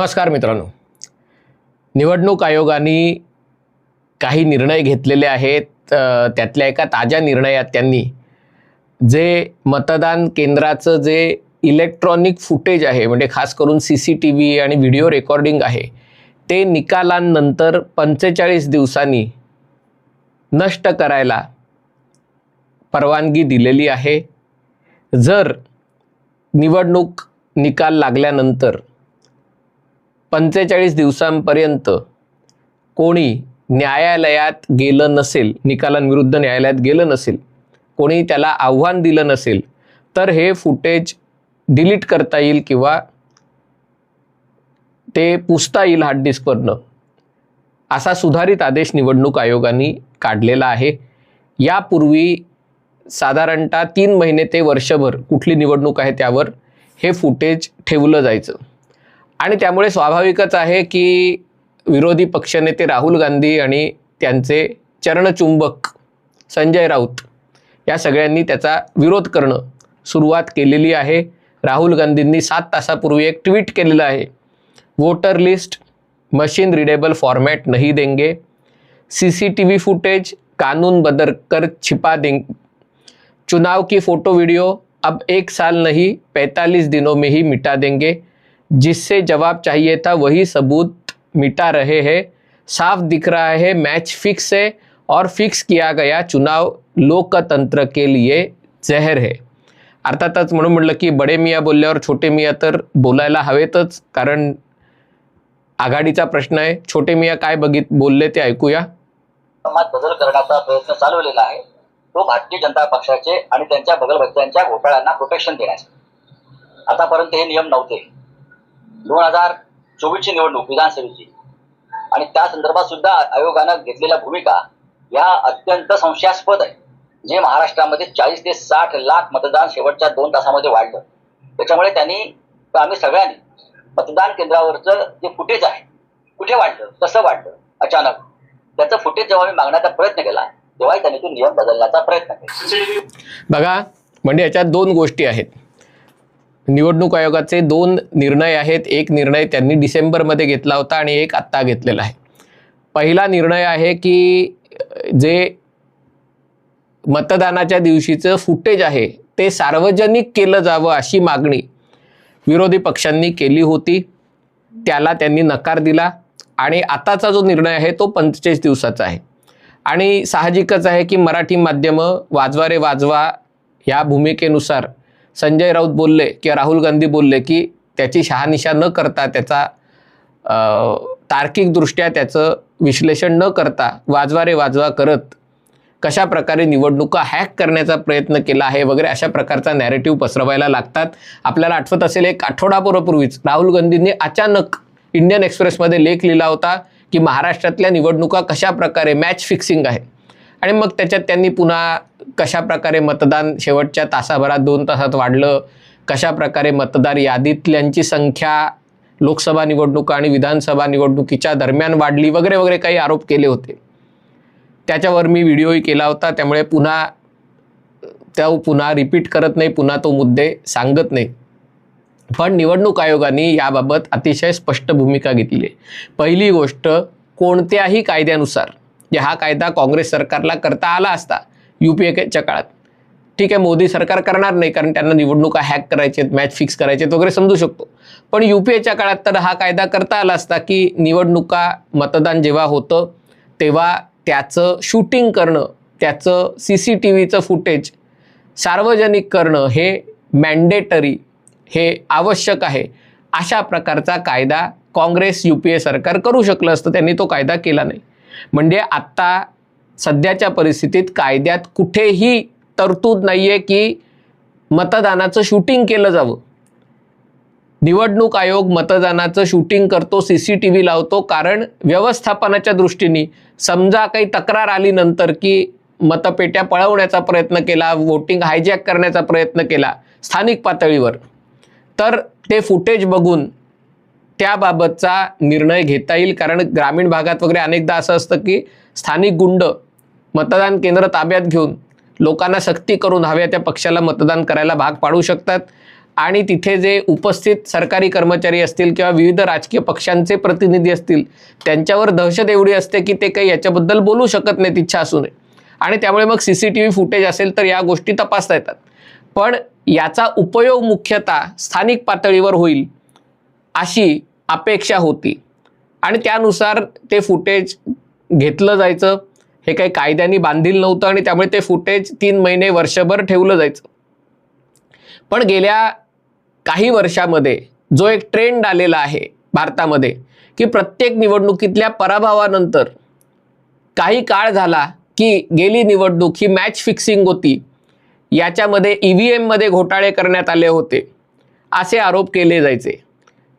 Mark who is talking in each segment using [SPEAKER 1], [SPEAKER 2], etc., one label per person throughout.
[SPEAKER 1] नमस्कार मित्रांनो. निवडणूक आयोगाने काही निर्णय घेतलेले आहेत त्यातल्या एका ताज्या निर्णयात त्यांनी जे मतदान केंद्राचं जे इलेक्ट्रॉनिक फुटेज आहे म्हणजे खास करून सी सी टी व्ही आणि व्हिडिओ रेकॉर्डिंग आहे ते निकालांनंतर पंचेचाळीस दिवसांनी नष्ट करायला परवानगी दिलेली आहे. जर निवडणूक निकाल लागल्यानंतर पंचेचाळीस दिवसांपर्यंत कोणी न्यायालयात गेलं नसेल निकालांविरुद्ध न्यायालयात गेलं नसेल कोणी त्याला आव्हान दिलं नसेल तर हे फुटेज डिलीट करता येईल किंवा ते पुसता येईल हार्ड डिस्कवरनं असा सुधारित आदेश निवडणूक आयोगाने काढलेला आहे. यापूर्वी साधारणतः तीन महिने ते वर्षभर कुठली निवडणूक आहे त्यावर हे फुटेज ठेवलं जायचं. आणि त्यामुळे स्वाभाविकच आहे की विरोधी पक्षनेते राहुल गांधी आणि त्यांचे चरणचुंबक संजय राऊत या सगळ्यांनी त्याचा विरोध करणं सुरुवात केलेली आहे. राहुल गांधींनी सात तासापूर्वी एक ट्विट केलेलं आहे. Voter list machine readable format नहीं देंगे. C C T V footage कानून बदल कर छिपा दें चुनाव की फ़ोटो वीडियो अब एक साल नहीं पैंतालीस दिनों में ही मिटा देंगे. जिससे जवाब चाहिए था वही सबूत मिटा रहे हैं। साफ दिख रहा है मैच फिक्स है और फिक्स किया गया चुनाव लोकतंत्र के लिए जहर है। अर्थातच म्हणून म्हटलं की बडे मिया बोलल्यावर छोटे मिया तर बोलायला हवेतच कारण आघाडीचा प्रश्न आहे. छोटे मिया काय बघित बोलले ते ऐकूया.
[SPEAKER 2] समाज बदल करण्याचा प्रयत्न चालवलेला आहे. तो भारतीय जनता पक्षाचे आणि त्यांच्या बगलबच्च्यांच्या घोटाळ्यांना प्रोटेक्शन देण्याचे आतापर्यंत हे नियम नव्हते. दोन हजार चोवीसची निवडणूक विधानसभेची. आणि त्या संदर्भात सुद्धा आयोगानं घेतलेल्या भूमिका या अत्यंत संशयास्पद आहे. जे महाराष्ट्रामध्ये चाळीस ते साठ लाख मतदान शेवटच्या दोन तासामध्ये वाढलं. त्याच्यामुळे त्यांनी आम्ही सगळ्यांनी मतदान केंद्रावरचं जे फुटेज आहे कुठे वाढलं कसं वाढलं अचानक त्याचं फुटेज जेव्हा मी मागण्याचा प्रयत्न केला तेव्हाही त्यांनी तो नियम बदलण्याचा प्रयत्न केला.
[SPEAKER 1] बघा म्हणजे याच्यात दोन गोष्टी आहेत. निवडणूक आयोगाचे दोन निर्णय आहेत. एक निर्णय त्यांनी डिसेंबरमध्ये घेतला होता आणि एक आत्ता घेतलेला आहे. पहिला निर्णय आहे की जे मतदानाच्या दिवशीचं फुटेज आहे ते सार्वजनिक केलं जावं अशी मागणी विरोधी पक्षांनी केली होती. त्याला त्यांनी नकार दिला आणि आताचा जो निर्णय आहे तो पंचेचाळीस दिवसाचा आहे. आणि साहजिकच आहे की मराठी माध्यमं वाजवा रे वाजवा या भूमिकेनुसार संजय राऊत बोलले किंवा राहुल गांधी बोलले की त्याची शहानिशा न करता त्याचा तार्किकदृष्ट्या त्याचं विश्लेषण न करता वाजवा रे वाजवा करत कशा प्रकारे निवडणुका हॅक करण्याचा प्रयत्न केला आहे वगैरे अशा प्रकारचा नॅरेटिव्ह पसरवायला लागतात. आपल्याला आठवत असेल एक आठवडापूर्वीच राहुल गांधींनी अचानक इंडियन एक्सप्रेसमध्ये लेख लिहिला होता की महाराष्ट्रातल्या निवडणुका कशा प्रकारे मॅच फिक्सिंग आहे. आणि मग त्याच्यात त्यांनी पुन्हा कशा प्रकारे मतदान शेवटच्या तासाभरात दोन तासात वाढलं? कशा प्रकारे मतदार यादीतल्यांची संख्या लोकसभा निवडणुका आणि विधानसभा निवडणुकीच्या दरम्यान वाढली वगैरे वगैरे काही आरोप केले होते. त्याच्यावर मी व्हिडिओही केला होता. त्यामुळे पुन्हा त्या पुन्हा रिपीट करत नाही पुन्हा तो मुद्दे सांगत नाही. पण निवडणूक आयोगाने याबाबत अतिशय स्पष्ट भूमिका घेतली आहे. पहिली गोष्ट कोणत्याही कायद्यानुसार जे हा कायदा काँग्रेस सरकारला करता आला असता यू पी एच्या काळात ठीक आहे मोदी सरकार करणार नाही कारण त्यांना निवडणुका हॅक करायचे मॅच फिक्स करायचे वगैरे समजू शकतो. पण यू पी एच्या काळात तर हा कायदा करता आला असता की निवडणुका मतदान जेव्हा होतं तेव्हा त्याचं शूटिंग करणं त्याचं सी सी टी व्हीचं फुटेज सार्वजनिक करणं हे मॅन्डेटरी हे आवश्यक आहे. अशा प्रकारचा कायदा काँग्रेस यू पी ए सरकार करू शकलं असतं त्यांनी तो कायदा केला नाही. म्हणजे आत्ता सध्याच्या परिस्थितीत कायद्यात कुठेही तरतूद नाही आहे की मतदानाचं शूटिंग केलं जावं. निवडणूक आयोग मतदानाचं शूटिंग करतो सी सी टी व्ही लावतो कारण व्यवस्थापनाच्या दृष्टीने समजा काही तक्रार आली नंतर की मतपेट्या पळवण्याचा प्रयत्न केला वोटिंग हायजॅक करण्याचा प्रयत्न केला स्थानिक पातळीवर तर ते फुटेज बघून त्याबाबतचा निर्णय घेता येईल. कारण ग्रामीण भागात वगैरे अनेकदा असं असतं की स्थानिक गुंड मतदान केंद्र ताब्यात घेऊन लोकांना सक्ती करून हव्या त्या पक्षाला मतदान करायला भाग पाडू शकतात. आणि तिथे जे उपस्थित सरकारी कर्मचारी असतील किंवा विविध राजकीय पक्षांचे प्रतिनिधी असतील त्यांच्यावर दहशत एवढी असते की ते काही याच्याबद्दल बोलू शकत नाहीत इच्छा असू नये आणि त्यामुळे मग C C T V footage असेल तर या गोष्टी तपासता येतात. पण याचा उपयोग मुख्यतः स्थानिक पातळीवर होईल अशी अपेक्षा होती. आणि त्यानुसार ते फुटेज घेतलं जायचं. हे काही कायद्याने बांधील नव्हतं आणि त्यामुळे ते फुटेज तीन महिने वर्षभर ठेवलं जायचं. पण गेल्या काही वर्षामध्ये जो एक ट्रेंड आलेला आहे भारतामध्ये की प्रत्येक निवडणुकीतल्या पराभवानंतर काही काळ झाला की गेली निवडणूक ही मॅच फिक्सिंग होती. याच्यामध्ये ई व्ही एममध्ये घोटाळे करण्यात आले होते. असे आरोप केले जायचे.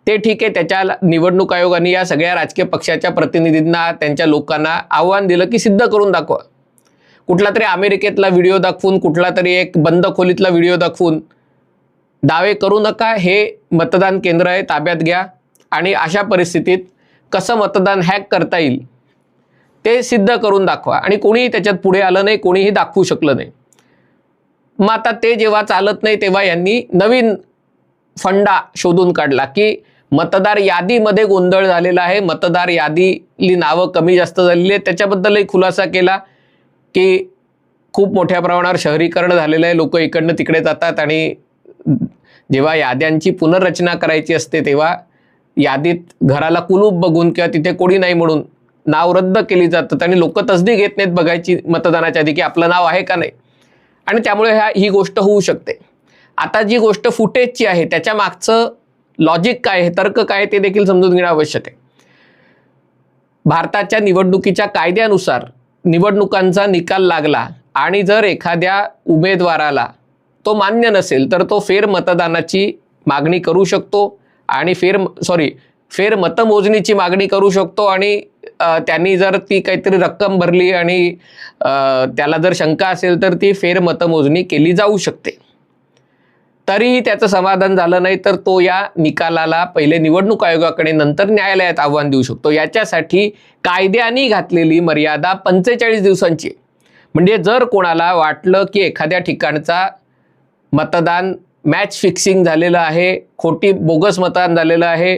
[SPEAKER 1] ते ठीक आहे त्याच्या निवडणूक आयोगाने या सगळ्या राजकीय पक्षाच्या प्रतिनिधींना त्यांच्या लोकांना आव्हान दिलं की सिद्ध करून दाखवा. कुठला तरी अमेरिकेतला व्हिडिओ दाखवून कुठला तरी एक बंद खोलीतला व्हिडिओ दाखवून दावे करू नका हे मतदान केंद्र आहे ताब्यात घ्या. आणि अशा परिस्थितीत कसं मतदान हॅक करता येईल ते सिद्ध करून दाखवा. आणि कोणीही त्याच्यात पुढे आलं नाही कोणीही दाखवू शकलं नाही. मग आता ते जेव्हा चालत नाही तेव्हा यांनी नवीन फंडा शोधून काढला की मतदार यादीमध्ये गोंधळ झालेला आहे. मतदार यादीली नावं कमी जास्त झालेली आहेत. त्याच्याबद्दलही खुलासा केला की खूप मोठ्या प्रमाणावर शहरीकरण झालेलं आहे. लोक इकडनं तिकडे जातात आणि जेव्हा याद्यांची पुनर्रचना करायची असते तेव्हा यादीत घराला कुलूप बघून किंवा तिथे कोणी नाही म्हणून नाव रद्द केली जातात आणि लोक तसदी घेत नाहीत बघायची मतदानाच्या आधी की आपलं नाव आहे का नाही. आणि त्यामुळे ह्या ही गोष्ट होऊ शकते. आता जी गोष्ट फुटेजची आहे त्याच्या मागचं लॉजिक काय आहे तर्क काय ते देखील समजून घेणं आवश्यक आहे. भारताच्या निवडणुकीच्या कायद्यानुसार निवडणुकांचा निकाल लागला आणि जर एखाद्या उमेदवाराला तो मान्य नसेल तर तो फेर मतदानाची मागणी करू शकतो आणि फेर सॉरी फेर मतमोजणीची मागणी करू शकतो आणि त्यांनी जर ती काहीतरी रक्कम भरली आणि त्याला जर शंका असेल तर ती फेर मतमोजणी केली जाऊ शकते. तरीही त्याचं समाधान झालं नाही तर तो या निकालाला पहिले निवडणूक आयोगाकडे नंतर न्यायालयात आव्हान देऊ शकतो याच्यासाठी कायद्याने घातलेली मर्यादा पंचेचाळीस दिवसांची आहे. म्हणजे जर कोणाला वाटलं की एखाद्या ठिकाणचा मतदान मॅच फिक्सिंग झालेलं आहे खोटी बोगस मतदान झालेलं आहे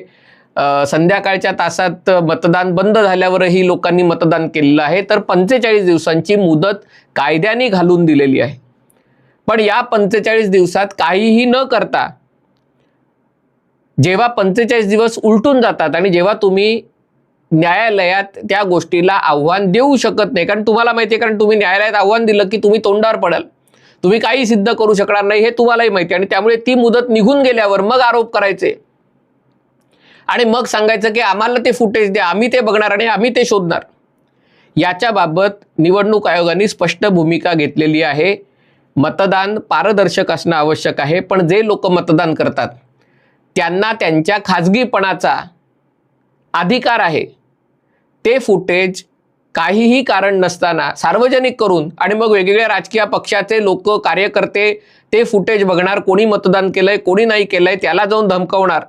[SPEAKER 1] संध्याकाळच्या तासात मतदान बंद झाल्यावरही लोकांनी मतदान केलेलं आहे तर पंचेचाळीस दिवसांची मुदत कायद्याने घालून दिलेली आहे पण या पंचेचाळीस दिवसात काहीही न करता जेव्हा पंचेचाळीस दिवस उलटून जातात आणि जेव्हा तुम्ही न्यायालयात त्या गोष्टीला आव्हान देऊ शकत नाही कारण तुम्हाला माहिती आहे कारण तुम्ही न्यायालयात आव्हान दिलं की तुम्ही तोंडावर पडाल. तुम्ही काही सिद्ध करू शकणार नाही हे तुम्हालाही माहिती आहे आणि त्यामुळे ती मुदत निघून गेल्यावर मग आरोप करायचे. आणि मग सांगायचं की आम्हाला ते फुटेज द्या आम्ही ते बघणार आणि आम्ही ते शोधणार. याच्याबाबत निवडणूक आयोगाने स्पष्ट भूमिका घेतलेली आहे. मतदान पारदर्शक असणं आवश्यक आहे पण जे लोक मतदान करतात त्यांना त्यांच्या खाजगीपणाचा अधिकार आहे. ते फुटेज काहीही कारण नसताना सार्वजनिक करून आणि मग वेगवेगळ्या राजकीय पक्षाचे लोक कार्यकर्ते ते फुटेज बघणार कोणी मतदान केलंय कोणी नाही केलंय त्याला जाऊन धमकवणार.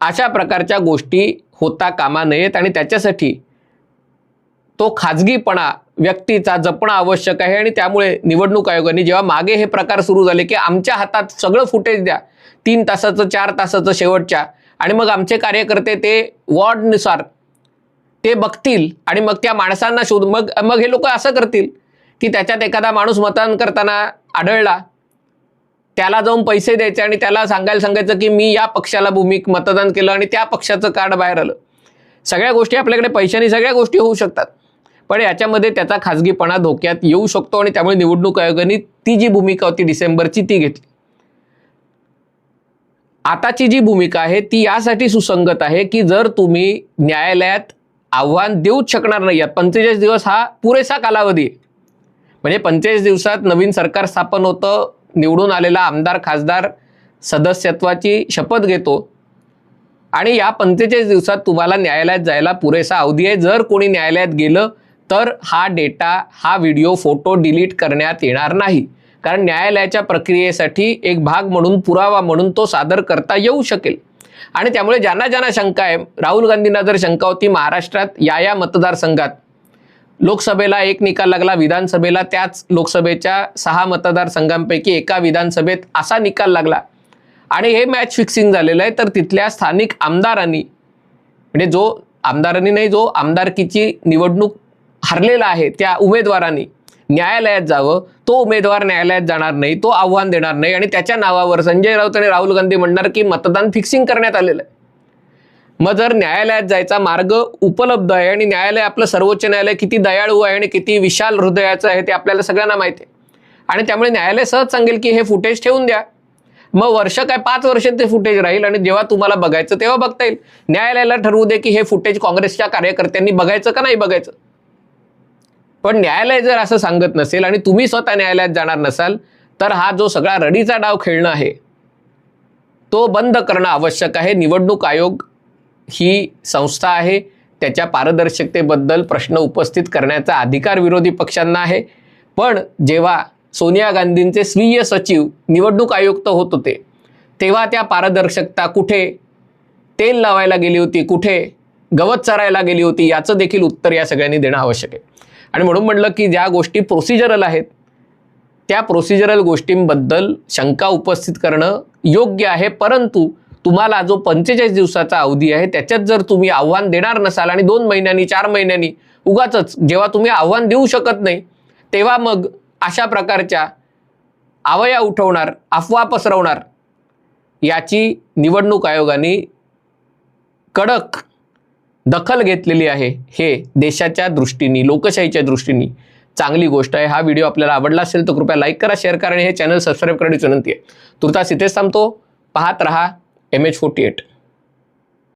[SPEAKER 1] अशा प्रकारच्या गोष्टी होता कामा नयेत आणि त्याच्यासाठी तो खाजगीपणा व्यक्तीचा जपणं आवश्यक आहे आणि त्यामुळे निवडणूक आयोगाने जेव्हा मागे हे प्रकार सुरू झाले की आमच्या हातात सगळं फुटेज द्या तीन तासाचं चार तासाचं शेवटच्या आणि मग आमचे कार्यकर्ते ते वॉर्डनुसार ते बघतील आणि मग त्या माणसांना शोध मग मग हे लोक असं करतील की त्याच्यात एखादा माणूस मतदान करताना आढळला त्याला जाऊन पैसे द्यायचे आणि त्याला सांगायला सांगायचं की मी या पक्षाला भूमिक मतदान केलं आणि त्या पक्षाचं कार्ड बाहेर आलं. सगळ्या गोष्टी आपल्याकडे पैशाने सगळ्या गोष्टी होऊ शकतात. पण याच्यामध्ये त्याचा खाजगीपणा धोक्यात येऊ शकतो आणि त्यामुळे निवडणूक आयोगाने ती जी भूमिका होती डिसेंबरची ती घेतली. आताची जी भूमिका आहे ती यासाठी सुसंगत आहे की जर तुम्ही न्यायालयात आव्हान देऊच शकणार नाही आहात पंचेचाळीस दिवस हा पुरेसा कालावधी आहे. म्हणजे पंचेचाळीस दिवसात नवीन सरकार स्थापन होतं निवडून आलेला आमदार खासदार सदस्यत्वाची शपथ घेतो. आणि या पंचेचाळीस दिवसात तुम्हाला न्यायालयात जायला पुरेसा अवधी आहे. जर कोणी न्यायालयात गेलं तर हा डेटा हा व्हिडिओ फोटो डिलीट करण्यात येणार नाही. कारण न्यायालयाच्या प्रक्रियेसाठी एक भाग म्हणून पुरावा म्हणून तो सादर करता येऊ शकेल. आणि त्यामुळे ज्यांना ज्यांना शंका आहे राहुल गांधींना जर शंका होती महाराष्ट्रात या या मतदारसंघात लोकसभेला एक निकाल लागला विधानसभेला त्याच लोकसभेच्या सहा मतदारसंघांपैकी एका विधानसभेत असा निकाल लागला. आणि हे मॅच फिक्सिंग झालेलं आहे तर तिथल्या स्थानिक आमदारांनी म्हणजे जो आमदारांनी नाही जो आमदारकीची निवडणूक हरलेला आहे त्या उमेदवारांनी. न्यायालयात जावं तो उमेदवार न्यायालयात जाणार नाही तो आव्हान देणार नाही आणि त्याच्या नावावर संजय राऊत आणि राहुल गांधी म्हणणार की मतदान फिक्सिंग करण्यात आलेलं आहे. मग जर न्यायालयात जायचा मार्ग उपलब्ध आहे आणि न्यायालय आपलं सर्वोच्च न्यायालय किती दयाळू आहे आणि किती विशाल हृदयाचं आहे ते आपल्याला सगळ्यांना माहिती आहे. आणि त्यामुळे न्यायालय सहज सांगेल की हे फुटेज ठेवून द्या. मग वर्ष काय पाच वर्ष ते फुटेज राहील आणि जेव्हा तुम्हाला बघायचं तेव्हा बघता येईल. न्यायालयाला ठरवू दे की हे फुटेज काँग्रेसच्या कार्यकर्त्यांनी बघायचं का नाही बघायचं? पण न्यायालय जर असं सांगत नसेल आणि तुम्ही स्वतः न्यायालयात जाणार नसाल तर हा जो सगळा रडीचा डाव खेळणं आहे तो बंद करणं आवश्यक आहे. निवडणूक आयोग ही संस्था आहे. त्याच्या पारदर्शकतेबद्दल प्रश्न उपस्थित करण्याचा अधिकार विरोधी पक्षांना आहे. पण जेव्हा सोनिया गांधींचे स्वीय सचिव निवडणूक आयुक्त होत होते तेव्हा त्या पारदर्शकता कुठे तेल लावायला गेली होती कुठे गवत चरायला गेली होती याचं देखील उत्तर या सगळ्यांनी देणं आवश्यक आहे. आणि म्हणून म्हटलं की ज्या गोष्टी प्रोसिजरल आहेत त्या प्रोसिजरल गोष्टींबद्दल शंका उपस्थित करणं योग्य आहे. परंतु तुम्हाला जो पंचेचाळीस दिवसाचा अवधी आहे त्याच्यात जर तुम्ही आव्हान देणार नसाल आणि दोन महिन्यांनी चार महिन्यांनी उगाच जेव्हा तुम्ही आव्हान देऊ शकत नाही तेव्हा मग अशा प्रकारच्या आवया उठवणार अफवा पसरवणार याची निवडणूक आयोगाने कडक दखल घेतलेली आहे हे देशाच्या दृष्टीने लोकशाहीच्या दृष्टीने चांगली गोष्ट आहे. हा व्हिडिओ आपल्याला आवडला असेल तर कृपया लाईक करा शेअर करा आणि हे चॅनल सबस्क्राईब करण्याची विनंती आहे. तुर्तास इथेच थांबतो. पाहत रहा एम एच फोर्टी एट